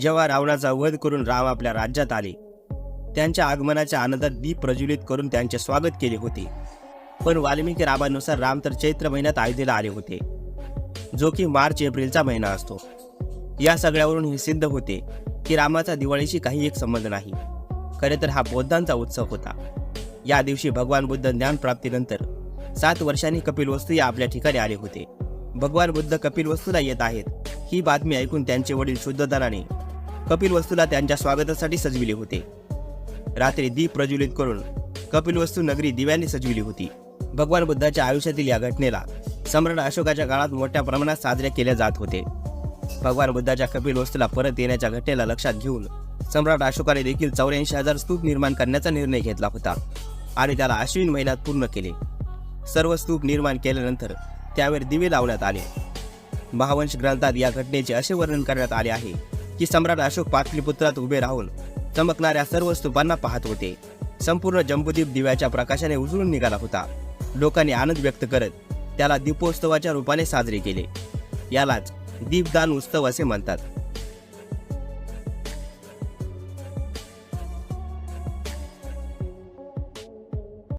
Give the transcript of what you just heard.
जेव्हा रावणाचा वध करून राम आपल्या राज्यात आले त्यांच्या आगमनाच्या आनंदात दीप प्रज्वलित करून त्यांचे स्वागत केले होते. पण वाल्मिकी रामानुसार राम तर चैत्र महिन्यात अयोध्येला आले होते जो की मार्च एप्रिलचा महिना असतो. या सगळ्यावरून हे सिद्ध होते की रामाचा दिवाळीशी काही एक संबंध नाही. खरे तर हा बौद्धांचा उत्सव होता. या दिवशी भगवान बुद्ध ज्ञानप्राप्तीनंतर सात वर्षांनी कपिलवस्तू या आपल्या ठिकाणी आले होते. भगवान बुद्ध कपिलवस्तूला येत आहेत. ही बातमी ऐकून त्यांचे वडील शुद्धधराने कपिल वस्तूला त्यांच्या स्वागतासाठी सजविले होते. रात्री दीप प्रज्वलित करून कपिलवस्तू नगरी दिव्यांनी सजविली होती. भगवान बुद्धाच्या आयुष्यातील या घटनेला सम्राट अशोकाच्या काळात मोठ्या प्रमाणात साजरे केले जात होते. भगवान बुद्धाच्या कपिल वस्तूला परत येण्याच्या घटनेला लक्षात घेऊन सम्राट अशोकाने देखील चौऱ्याऐंशी हजार स्तूप निर्माण करण्याचा निर्णय घेतला होता आणि त्याला अश्विन महिन्यात पूर्ण केले. सर्व स्तूप निर्माण केल्यानंतर त्यावर दिवे लावण्यात आले. महावंश ग्रंथात या घटनेचे असे वर्णन करण्यात आले आहे की सम्राट अशोक पाटलीपुत्रात उभे राहून चमकणाऱ्या सर्व स्तूपांना पाहत होते. संपूर्ण जंबूद्वीप दिव्याच्या प्रकाशाने उजळून निघाला होता. लोकांनी आनंद व्यक्त करत त्याला दीपोत्सवाच्या रूपाने साजरे केले. यालाच दीपदान उत्सव असे म्हणतात.